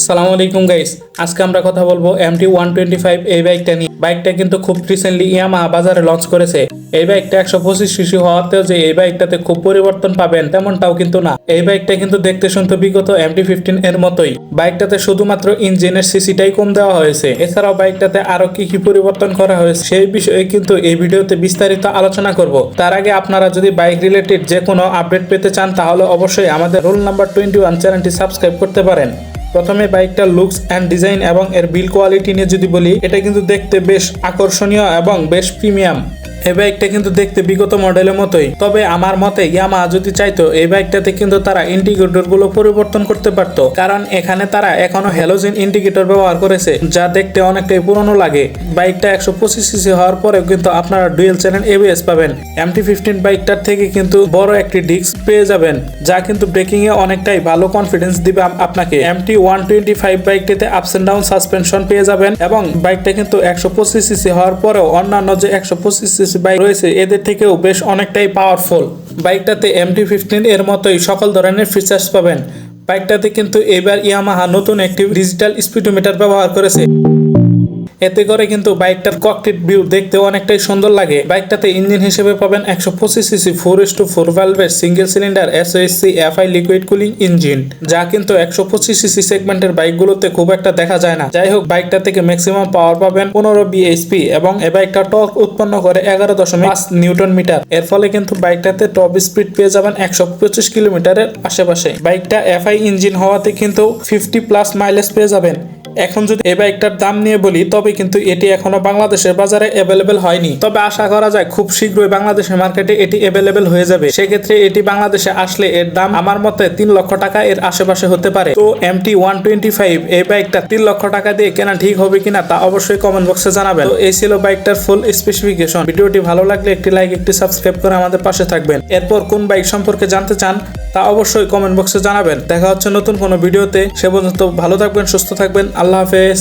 আসসালামু আলাইকুম গাইস আজকে আমরা কথা বলব এমটি ওয়ান টোয়েন্টি ফাইভ এই বাইকটা নিয়ে। বাইকটা কিন্তু খুব রিসেন্টলি ইয়ামা বাজারে লঞ্চ করেছে। এই বাইকটা একশো পঁচিশ সিসি হওয়াতেও যে এই বাইকটাতে খুব পরিবর্তন পাবেন তেমনটাও কিন্তু না। এই বাইকটা কিন্তু দেখতে শুনতে বিগত এমটি ফিফটিন এর মতোই। বাইকটাতে শুধুমাত্র ইঞ্জিনের সিসিটাই কম দেওয়া হয়েছে। এছাড়াও বাইকটাতে আরও কি কি পরিবর্তন করা হয়েছে সেই বিষয়ে কিন্তু এই ভিডিওতে বিস্তারিত আলোচনা করব। তার আগে আপনারা যদি বাইক রিলেটেড যে কোনো আপডেট পেতে চান, তাহলে অবশ্যই আমাদের রোল নাম্বার টোয়েন্টি ওয়ান চ্যানেলটি সাবস্ক্রাইব করতে পারেন। প্রথমে বাইকটার লুকস অ্যান্ড ডিজাইন এবং এর বিল কোয়ালিটি নিয়ে যদি বলি, এটা কিন্তু দেখতে বেশ আকর্ষণীয় এবং বেশ প্রিমিয়াম এই বাইকটা কিন্তু দেখতে বিগত মডেলের মতোই। তবে আমার মতে ইয়ামা যদি চাইতো, এই বাইকটাতে কিন্তু তারা ইন্ডিকেটরগুলো পরিবর্তন করতে পারতো। কারণ এখানে তারা এখনও হ্যালোজেন ইন্ডিকেটর ব্যবহার করেছে, যা দেখতে অনেকটাই পুরনো লাগে। বাইকটা একশো পঁচিশ সিসি হওয়ার পরেও কিন্তু আপনারা ডুয়েল চ্যানেল এবিএস পাবেন। এমটি ফিফটিন বাইকটার থেকে কিন্তু বড় একটি ডিস্ক পেয়ে যাবেন, যা কিন্তু ব্রেকিং এ অনেকটাই ভালো কনফিডেন্স দিবে আপ- আপনাকে। এমটি ওয়ান টোয়েন্টি ফাইভ বাইকটিতে আপস এন্ড ডাউন সাসপেনশন পেয়ে যাবেন এবং বাইকটা কিন্তু একশো পঁচিশ সিসি হওয়ার পরেও অন্যান্য যে একশো পঁচিশ সিসি বাইক রয়েছে, এদের থেকেও বেশ অনেকটাই পাওয়ারফুল বাইকটাতে এমটি ফিফটিন এর মতোই সকল ধরনের ফিচার্স পাবেন। বাইকটাতে কিন্তু এবার ইয়ামাহা নতুন একটি ডিজিটাল স্পিডোমিটার ব্যবহার করেছে। এতে করে কিন্তু বাইকটার ককপিট ভিউ দেখতে অনেকটাই সুন্দর লাগে। বাইকটাতে ইঞ্জিন হিসেবে পাবেন একশো পঁচিশ CC four is two four ভ্যালভের single cylinder SOHC FI liquid cooling engine যা কিন্তু একশো পঁচিশ সিসি সেগমেন্টের বাইকগুলোতে খুব একটা দেখা যায় না। যাই হোক, বাইকটা থেকে ম্যাক্সিমাম পাওয়ার পাবেন পনেরো বিএসপি এবং এ বাইকটা টর্ক উৎপন্ন করে এগারো দশমিক পাঁচ নিউটন মিটার। এর ফলে কিন্তু বাইকটাতে টপ স্পিড পেয়ে যাবেন একশো পঁচিশ কিলোমিটারের আশেপাশে। বাইকটা এফআই ইঞ্জিন হওয়াতে কিন্তু ফিফটি প্লাস মাইলেজ পেয়ে যাবেন। এখন যদি এই বাইকটার দাম নিয়ে বলি তবে কিন্তু এটি এখনও বাংলাদেশের বাজারে অ্যাভেলেবেল হয়নি। তবে আশা করা যায় খুব শীঘ্রই বাংলাদেশের মার্কেটে এটি অ্যাভেলেবেল হয়ে যাবে। সেক্ষেত্রে এটি বাংলাদেশে আসলে এর দাম আমার মতে তিন লক্ষ টাকা এর আশেপাশে হতে পারে। তো এমটি ওয়ান টোয়েন্টি ফাইভ এই বাইকটা তিন লক্ষ টাকা দিয়ে কেনা ঠিক হবে কিনা তা অবশ্যই কমেন্ট বক্সে জানাবেন। তো এই ছিল বাইকটার ফুল স্পেসিফিকেশন ভিডিওটি ভালো লাগলে একটি লাইক একটি সাবস্ক্রাইব করে আমাদের পাশে থাকবেন। এরপর কোন বাইক সম্পর্কে জানতে চান, তা অবশ্যই কমেন্ট বক্সে জানাবেন। দেখা হচ্ছে নতুন কোনো ভিডিওতে। সে পর্যন্ত ভালো থাকবেন, সুস্থ থাকবেন। আল্লাহ হাফেজ।